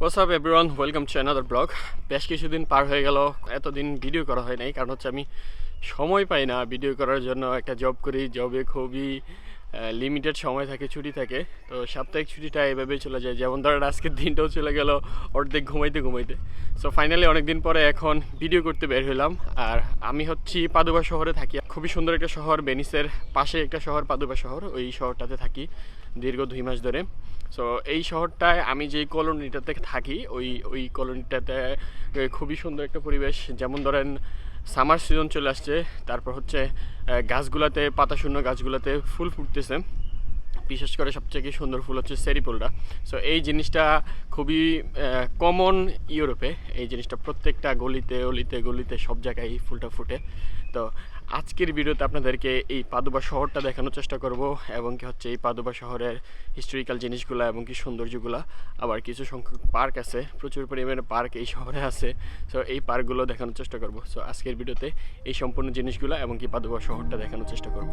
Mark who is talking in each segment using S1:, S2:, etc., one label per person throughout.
S1: What's up everyone welcome to another blog বেশ কিছুদিন পার হয়ে গেল, এতদিন ভিডিও করা হয় নাই, কারণ হচ্ছে আমি সময় পাই না ভিডিও করার জন্য। একটা জব করি জবে খুবই লিমিটেড সময় থাকে, ছুটি থাকে। তো সাপ্তাহিক ছুটিটা এভাবেই চলে যায়। যেমন ধরেন, আজকের দিনটাও চলে গেল অর্ধেক ঘুমাইতে ঘুমাইতে। সো ফাইনালি অনেকদিন পরে এখন ভিডিও করতে বের হইলাম। আর আমি হচ্ছি পাদুবা শহরে থাকি। খুবই সুন্দর একটা শহর বেনিসের পাশে একটা শহর পাদুবা শহর। ওই শহরটাতে থাকি। দীর্ঘ দুই মাস ধরে। সো এই শহরটায় আমি যেই কলোনিটাতে থাকি, ওই ওই কলোনিটাতে খুবই সুন্দর একটা পরিবেশ। যেমন ধরেন সামার সিজন চলে আসছে, তারপর হচ্ছে গাছগুলাতে, পাতাশূন্য গাছগুলাতে ফুল ফুটতেছে। বিশেষ করে সবচেয়ে সুন্দর ফুল হচ্ছে সেরি ফুলটা। সো এই জিনিসটা খুবই কমন ইউরোপে। এই জিনিসটা প্রত্যেকটা গলিতে, অলিতে, গলিতে সব জায়গায় এই ফুলটা ফুটে। তো আজকের ভিডিওতে আপনাদেরকে এই পাদুবা শহরটা দেখানোর চেষ্টা করব এবং কি হচ্ছে এই পাদুবা শহরের হিস্টোরিক্যাল জিনিসগুলো এবং কি সৌন্দর্যগুলো। আবার কিছু সংখ্যক পার্ক আছে, প্রচুর পরিমাণে পার্ক এই শহরে আছে। সো এই পার্কগুলো দেখানোর চেষ্টা করব। সো আজকের ভিডিওতে এই সম্পূর্ণ জিনিসগুলো এবং কি পাদুবা শহরটা দেখানোর চেষ্টা করব।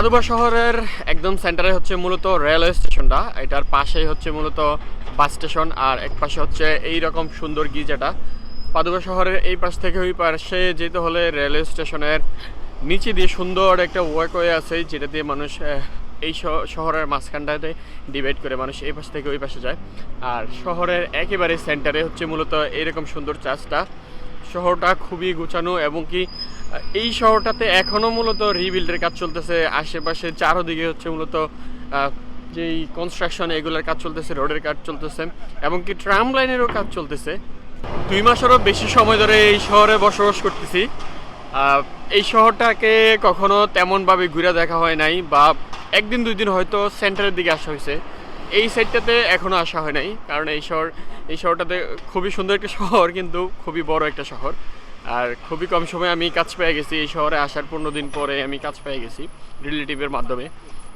S1: পাদুবা শহরের একদম সেন্টারে হচ্ছে মূলত রেলওয়ে স্টেশনটা এটার পাশেই হচ্ছে মূলত বাস স্টেশন আর এক পাশে হচ্ছে এই রকম সুন্দর গিজাটা পাদুবা শহরের এই পাশ থেকে ওই পাশে যেতে হলে রেলওয়ে স্টেশনের নিচে দিয়ে সুন্দর একটা ওয়াকওয়ে আছে, যেটা দিয়ে মানুষ এই শহরের মাঝখানটাতে ডিভাইড করে মানুষ এই পাশ থেকে ওই পাশে যায়। আর শহরের একেবারে সেন্টারে হচ্ছে মূলত এইরকম সুন্দর চার্চটা শহরটা খুবই গুছানো এবং কি এই শহরটাতে এখনও মূলত রিবিল্ডের কাজ চলতেছে। আশেপাশে চারোদিকে হচ্ছে মূলত যেই কনস্ট্রাকশন এগুলোর কাজ চলতেছে রোডের কাজ চলতেছে, এবং কি ট্রাম লাইনেরও কাজ চলতেছে। দুই মাসেরও বেশি সময় ধরে এই শহরে বসবাস করতেছি। এই শহরটাকে কখনো তেমনভাবে ঘুরে দেখা হয় নাই বা একদিন, দুই দিন হয়তো সেন্টারের দিকে আসা হয়েছে। এই সাইডটাতে এখনও আসা হয় নাই, কারণ এই শহর, এই শহরটাতে খুবই সুন্দর একটা শহর, কিন্তু খুবই বড় একটা শহর। আর খুবই কম সময়ে আমি কাজ পেয়ে গেছি। এই শহরে আসার পনেরো দিন পরে আমি কাজ পেয়ে গেছি রিলেটিভের মাধ্যমে।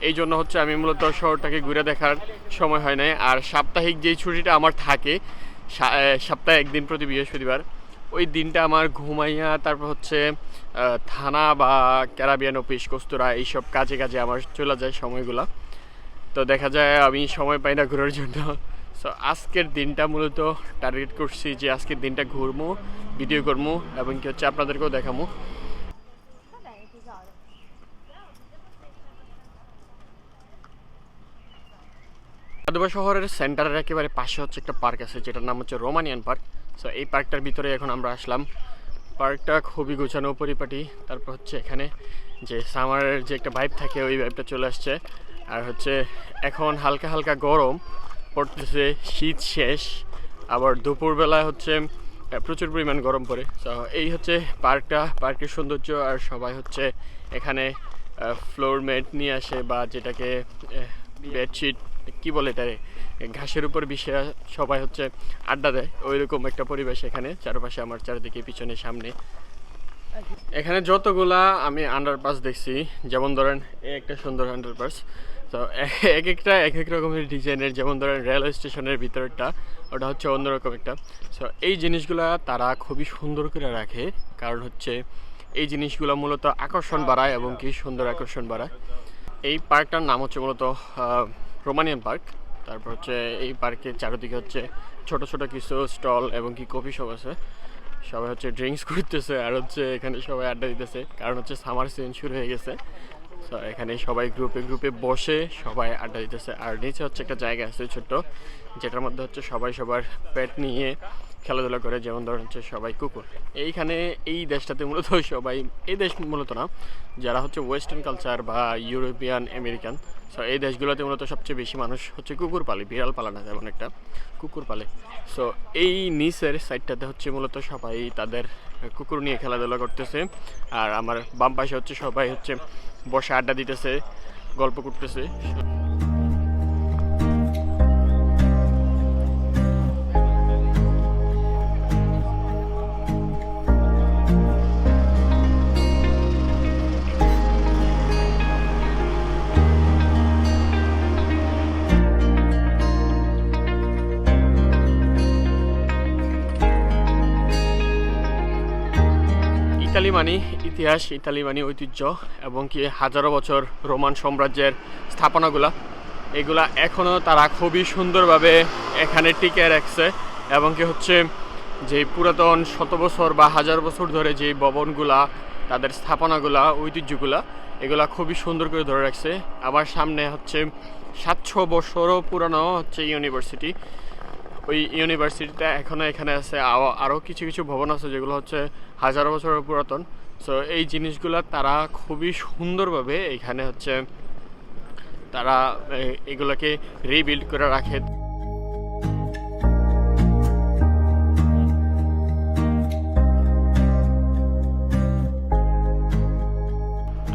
S1: এই জন্য হচ্ছে আমি মূলত শহরটাকে ঘুরে দেখার সময় হয় নাই। আর সাপ্তাহিক যেই ছুটিটা আমার থাকে সপ্তাহে একদিন প্রতি বৃহস্পতিবার, ওই দিনটা আমার ঘুমাইয়া তারপর হচ্ছে থানা বা ক্যারাবিয়ান অফিস, কস্তুরা এইসব কাজে কাজে আমার চলে যায় সময়গুলা। তো দেখা যায় আমি সময় পাই না ঘোরার জন্য। সো আজকের দিনটা মূলত টার্গেট করছি যে আজকের দিনটা ঘুরবো ভিডিও করব এবং কি হচ্ছে আপনাদেরকেও দেখাবো আদুবা শহরের সেন্টারের একেবারে পাশে হচ্ছে একটা পার্ক আছে, যেটার নাম হচ্ছে রোমানিয়ান পার্ক সো এই পার্কটার ভিতরে এখন আমরা আসলাম। পার্কটা খুবই গোছানো, পরিপাটি। তারপর হচ্ছে এখানে যে সামারের যে একটা ভাইব থাকে, ওই ভাইবটা চলে আসছে। আর হচ্ছে এখন হালকা হালকা গরম। পড়তেছে, শীত শেষ, আবার দুপুরবেলা হচ্ছে প্রচুর পরিমাণ গরম পড়ে। তো এই হচ্ছে পার্কটা, পার্কের সৌন্দর্য, আর সবাই হচ্ছে এখানে ফ্লোর ম্যাট নিয়ে আসে বা যেটাকে বেডশিট কি বলে এটারে? ঘাসের উপর বিষে সবাই হচ্ছে আড্ডা দেয়। ওই রকম একটা পরিবেশ এখানে, চারপাশে আমার চারিদিকে, পিছনে, সামনে। এখানে যতগুলা আমি আন্ডারপাস দেখছি, যেমন ধরেন একটা সুন্দর আন্ডারপাস তো এক একটা এক এক রকমের ডিজাইনের, যেমন ধরেন রেলওয়ে স্টেশনের ভিতরটা, ওটা হচ্ছে অন্যরকম একটা। সো এই জিনিসগুলা তারা খুবই সুন্দর করে রাখে। কারণ হচ্ছে এই জিনিসগুলো মূলত আকর্ষণ বাড়ায় এবং কি সুন্দর আকর্ষণ বাড়ায়। এই পার্কটার নাম হচ্ছে মূলত রোমানিয়ান পার্ক। তারপর হচ্ছে এই পার্কের চারিদিকে হচ্ছে ছোট ছোট কিছু স্টল এবং কি কফি শপ আছে। সবাই হচ্ছে ড্রিঙ্কস করতেছে আর হচ্ছে এখানে সবাই আড্ডা দিতেছে। কারণ হচ্ছে সামার সিজন শুরু হয়ে গেছে। তো এখানে সবাই গ্রুপে গ্রুপে বসে সবাই আড্ডা দিতেছে। আর নিচে হচ্ছে একটা জায়গা আছে ছোট্ট, যেটার মধ্যে হচ্ছে সবাই সবার পেট নিয়ে খেলাধুলা করে, যেমন ধরেন হচ্ছে সবাই কুকুর। এইখানে এই দেশটাতে মূলত সবাই, এই দেশ মূলত না, যারা হচ্ছে ওয়েস্টার্ন কালচার বা ইউরোপিয়ান আমেরিকান সো এই দেশগুলোতে মূলত সবচেয়ে বেশি মানুষ হচ্ছে কুকুর পালে, বিড়াল পালে না, তেমন একটা কুকুর পালে। সো এই নিচের সাইডটাতে হচ্ছে মূলত সবাই তাদের কুকুর নিয়ে খেলাধুলা করতেছে। আর আমার বাম পাশে হচ্ছে সবাই হচ্ছে বসে আড্ডা দিতেছে গল্প করতেছে। মানে ইতিহাস ইতালি মানে ঐতিহ্য এবং কি হাজারো বছর রোমান সাম্রাজ্যের স্থাপনাগুলা, এগুলা এখনও তারা খুবই সুন্দরভাবে এখানে টিকে রাখছে এবং কি হচ্ছে যে পুরাতন শত বছর বা হাজার বছর ধরে যে ভবনগুলা, তাদের স্থাপনাগুলা, ঐতিহ্যগুলা, এগুলা খুবই সুন্দর করে ধরে রাখছে। আবার সামনে হচ্ছে সাতশো বছরও পুরানো হচ্ছে ইউনিভার্সিটি। ওই ইউনিভার্সিটিটা এখনও এখানে আছে। আরও কিছু কিছু ভবন আছে যেগুলো হচ্ছে হাজার বছরের পুরাতন। সো এই জিনিসগুলো তারা খুবই সুন্দরভাবে এখানে হচ্ছে তারা এগুলোকে রিবিল্ড করে রাখে।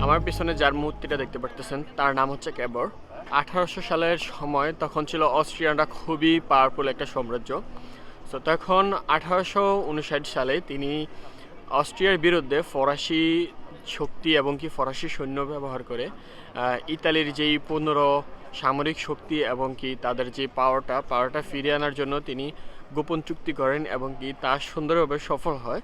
S1: আমার পিছনে যার মূর্তিটা দেখতে পারতেছেন, তার নাম হচ্ছে ক্যাবর আঠারোশো সালের সময় তখন ছিল অস্ট্রিয়ানরা খুবই পাওয়ারফুল একটা সাম্রাজ্য। তো তখন আঠারোশো উনষাট সালে তিনি অস্ট্রিয়ার বিরুদ্ধে ফরাসি শক্তি এবং কি ফরাসি সৈন্য ব্যবহার করে ইতালির যেই পনেরো সামরিক শক্তি এবং কি তাদের যে পাওয়ারটা পাওয়ারটা ফিরিয়ে আনার জন্য তিনি গোপন চুক্তি করেন এবং কি তা সুন্দরভাবে সফল হয়।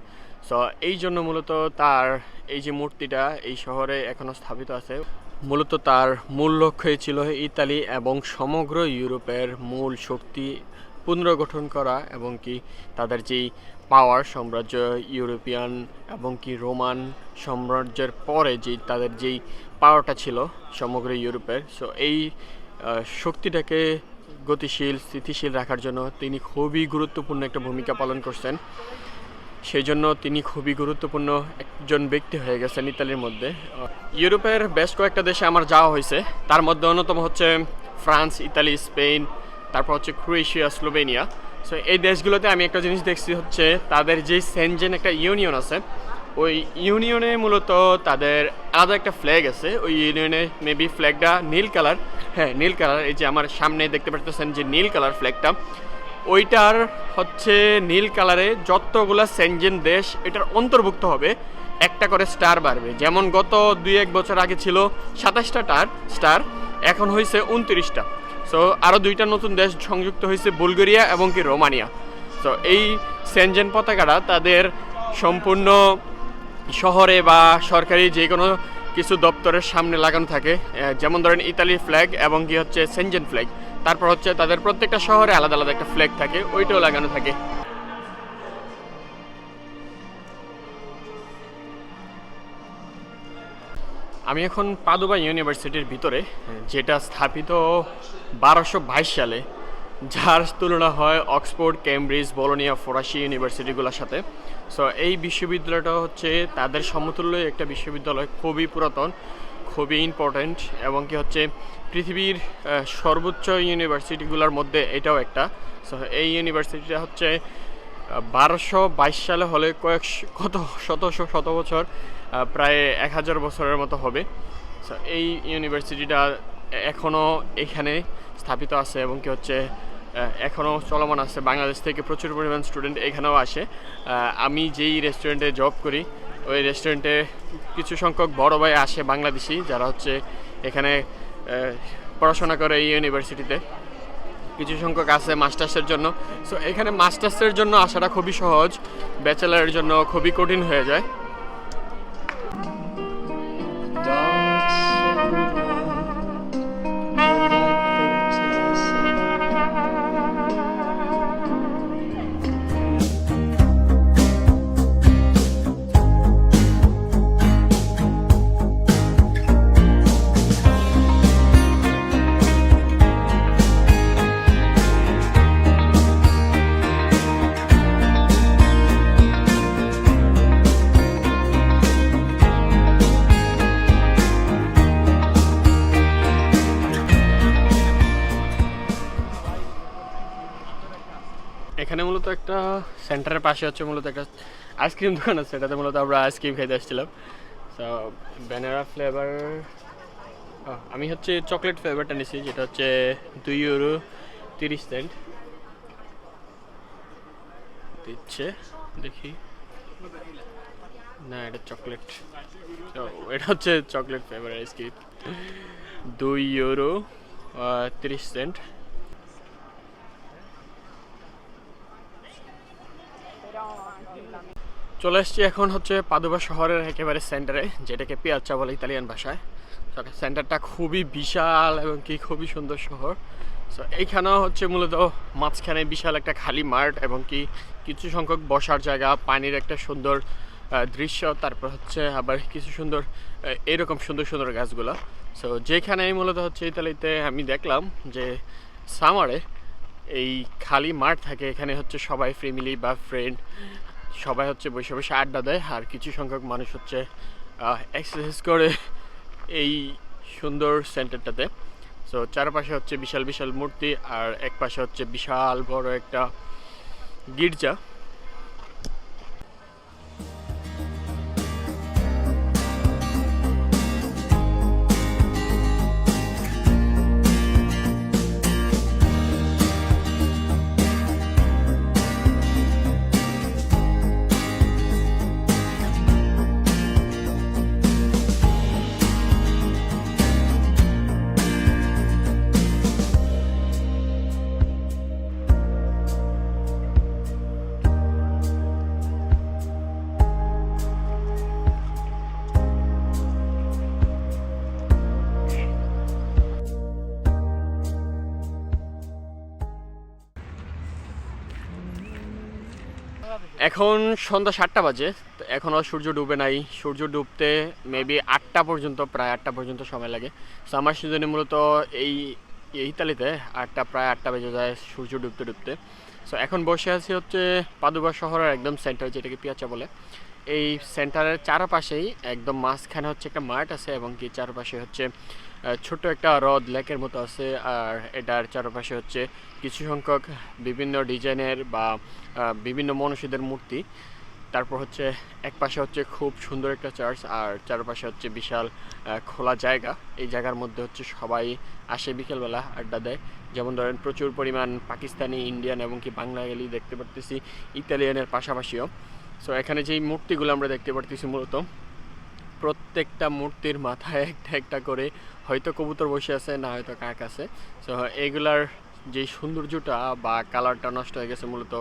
S1: সো এই জন্য মূলত তার এই যে মূর্তিটা এই শহরে এখনও স্থাপিত আছে। মূলত তার মূল লক্ষ্যই ছিল ইতালি এবং সমগ্র ইউরোপের মূল শক্তি পুনর্গঠন করা এবং কি তাদের যেই পাওয়ার সাম্রাজ্য, ইউরোপিয়ান এবং কি রোমান সাম্রাজ্যের পরে যে তাদের যেই পাওয়ারটা ছিল সমগ্র ইউরোপের সো এই শক্তিটাকে গতিশীল, স্থিতিশীল রাখার জন্য তিনি খুবই গুরুত্বপূর্ণ একটা ভূমিকা পালন করছেন। সেই জন্য তিনি খুবই গুরুত্বপূর্ণ একজন ব্যক্তি হয়ে গেছেন ইতালির মধ্যে। ইউরোপের বেশ কয়েকটা দেশে আমার যাওয়া হয়েছে। তার মধ্যে অন্যতম হচ্ছে ফ্রান্স, ইতালি, স্পেন, তারপর হচ্ছে ক্রোয়েশিয়া, স্লোভেনিয়া। সো এই দেশগুলোতে আমি একটা জিনিস দেখছি হচ্ছে, তাদের যে সেনজেন একটা ইউনিয়ন আছে, ওই ইউনিয়নে মূলত তাদের আলাদা একটা ফ্ল্যাগ আছে। ওই ইউনিয়নে মেবি ফ্ল্যাগটা নীল কালার। হ্যাঁ নীল কালার। এই যে আমার সামনে দেখতে পারতেছেন যে নীল কালার ফ্ল্যাগটা ওইটার হচ্ছে নীল কালারে যতগুলা সেনজেন দেশ এটার অন্তর্ভুক্ত হবে, একটা করে স্টার বাড়বে। যেমন গত দুই এক বছর আগে ছিল সাতাশটা টার স্টার, এখন হয়েছে উনত্রিশটা। সো আরও দুইটা নতুন দেশ সংযুক্ত হয়েছে বুলগেরিয়া এবং কি রোমানিয়া। তো এই সেনজেন পতাকাটা তাদের সম্পূর্ণ শহরে বা সরকারি যে কোনো কিছু দপ্তরের সামনে লাগানো থাকে। যেমন ধরেন ইতালির ফ্ল্যাগ এবং কি হচ্ছে সেনজেন ফ্ল্যাগ তারপর হচ্ছে তাদের প্রত্যেকটা শহরে আলাদা আলাদা একটা ফ্ল্যাগ থাকে, ওইটাও লাগানো থাকে। আমি এখন পাদুবা ইউনিভার্সিটির ভিতরে, যেটা স্থাপিত বারোশো বাইশ সালে, যার তুলনা হয় অক্সফোর্ড, কেমব্রিজ, বলোনিয়া, ফরাসি ইউনিভার্সিটিগুলোর সাথে। সো এই বিশ্ববিদ্যালয়টা হচ্ছে তাদের সমতুল্য একটা বিশ্ববিদ্যালয়, খুবই পুরাতন, খুবই ইম্পর্ট্যান্ট এবং কি হচ্ছে পৃথিবীর সর্বোচ্চ ইউনিভার্সিটিগুলোর মধ্যে এটাও একটা। সো এই ইউনিভার্সিটিটা হচ্ছে বারোশো বাইশ সালে হলে কয়েক কত শত শত বছর প্রায় এক হাজার বছরের মতো হবে। সো এই ইউনিভার্সিটিটা এখনও এখানে স্থাপিত আছে এবং কি হচ্ছে এখনও চলমান আছে। বাংলাদেশ থেকে প্রচুর পরিমাণ স্টুডেন্ট এখানেও আসে। আমি যেই রেস্টুরেন্টে জব করি, ওই রেস্টুরেন্টে কিছু সংখ্যক বড় ভাই আসে বাংলাদেশি, যারা হচ্ছে এখানে পড়াশোনা করে এই ইউনিভার্সিটিতে কিছু সংখ্যক আছে মাস্টার্সের জন্য। সো এখানে মাস্টার্সের জন্য আসাটা খুবই সহজ। ব্যাচেলারের জন্য খুবই কঠিন হয়ে যায়। মূলত একটা সেন্টারের পাশে হচ্ছে মূলত একটা আইসক্রিম দোকান আছে, এটাতে মূলত আমরা আইসক্রিম খেতে আসছিলাম। তো ব্যানারা ফ্লেভার আমি হচ্ছে চকলেট ফ্লেভারটা নিছি, যেটা হচ্ছে দুই ইউরো তিরিশ সেন্ট দিচ্ছে, দেখি। না, এটা চকলেট এটা হচ্ছে চকলেট ফ্লেভার আইসক্রিম দুই ইউরো তিরিশ সেন্ট চলে এসেছি এখন হচ্ছে পাদুবা শহরের একেবারে সেন্টারে যেটাকে পিয়াচ্চা বলে ইতালিয়ান ভাষায়। তো সেন্টারটা খুবই বিশাল এবং কি খুবই সুন্দর শহর। সো এইখানেও হচ্ছে মূলত মাঝখানে বিশাল একটা খালি মাঠ এবং কি কিছু সংখ্যক বসার জায়গা, পানির একটা সুন্দর দৃশ্য, তারপর হচ্ছে আবার কিছু সুন্দর এরকম সুন্দর সুন্দর গাছগুলো। সো যেখানে মূলত হচ্ছে ইতালিতে আমি দেখলাম যে সামারে এই খালি মাঠ থাকে, এখানে হচ্ছে সবাই ফ্যামিলি বা ফ্রেন্ড সবাই হচ্ছে বসে বসে আড্ডা দেয়, আর কিছু সংখ্যক মানুষ হচ্ছে এক্সারসাইজ করে এই সুন্দর সেন্টারটাতে সো চারপাশে হচ্ছে বিশাল বিশাল মূর্তি, আর এক পাশে হচ্ছে বিশাল বড় একটা গির্জা। এখন সন্ধ্যা সাতটা বাজে, তো এখনও সূর্য ডুবে নাই। সূর্য ডুবতে মেবি আটটা পর্যন্ত, প্রায় আটটা পর্যন্ত সময় লাগে। সামার সিজনে মূলত এই এই ইতালিতে আটটা, প্রায় আটটা বেজে যায় সূর্য ডুবতে ডুবতে। সো এখন বসে আছি হচ্ছে পাদুবা শহরের একদম সেন্টার যেটাকে পিয়াচা বলে। এই সেন্টারের চারপাশেই একদম মাঝখানে হচ্ছে একটা মাঠ আছে এবং কি চারপাশে হচ্ছে ছোট্ট একটা হ্রদ, লেকের মতো আছে। আর এটার চারপাশে হচ্ছে কিছু সংখ্যক বিভিন্ন ডিজাইনের বা বিভিন্ন মনীষীদের মূর্তি। তারপর হচ্ছে এক পাশে হচ্ছে খুব সুন্দর একটা চার্চ, আর চারপাশে হচ্ছে বিশাল খোলা জায়গা। এই জায়গার মধ্যে হচ্ছে সবাই আসে বিকেলবেলা আড্ডা দেয়। যেমন ধরেন প্রচুর পরিমাণ পাকিস্তানি, ইন্ডিয়ান এবং কি বাংলা গেলি দেখতে পারতেছি, ইতালিয়ানের পাশাপাশিও। সো এখানে যেই মূর্তিগুলো আমরা দেখতে পারতেছি মূলত, প্রত্যেকটা মূর্তির মাথায় একটা একটা করে হয়তো কবুতর বসে আছে, না হয়তো কাক আছে। সো এগুলার যে সৌন্দর্যটা বা কালারটা নষ্ট হয়ে গেছে মূলত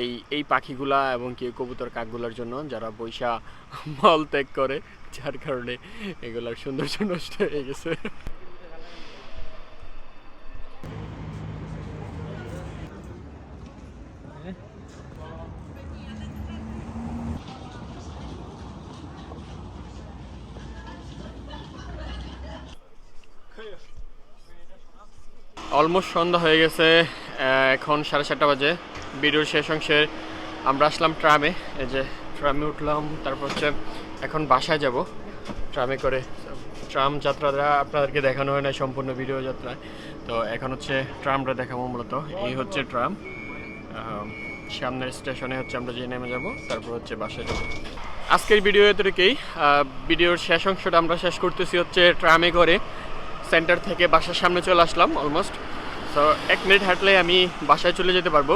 S1: এই এই পাখিগুলা এবং কি কবুতর কাকগুলোর জন্য, যারা বৈশা মল ত্যাগ করে, যার কারণে এগুলার সৌন্দর্য নষ্ট হয়ে গেছে। অলমোস্ট সন্ধ্যা হয়ে গেছে এখন সাড়ে সাতটা বাজে। ভিডিওর শেষ অংশে আমরা আসলাম ট্রামে। এই যে ট্রামে উঠলাম, তারপর হচ্ছে এখন বাসায় যাব। ট্রামে করে ট্রাম যাত্রাটা আপনাদেরকে দেখানো হয় না সম্পূর্ণ ভিডিও যাত্রায়। তো এখন হচ্ছে ট্রামটা দেখাবো মূলত। এই হচ্ছে ট্রাম। সামনের স্টেশনে হচ্ছে আমরা যে নেমে যাব, তারপর হচ্ছে বাসায় যাব। আজকের ভিডিও এতটুকুই। ভিডিওর শেষ অংশটা আমরা শেষ করতেছি হচ্ছে ট্রামে করে। সেন্টার থেকে বাসার সামনে চলে আসলাম অলমোস্ট সো এক মিনিট হাঁটলে আমি বাসায় চলে যেতে পারব।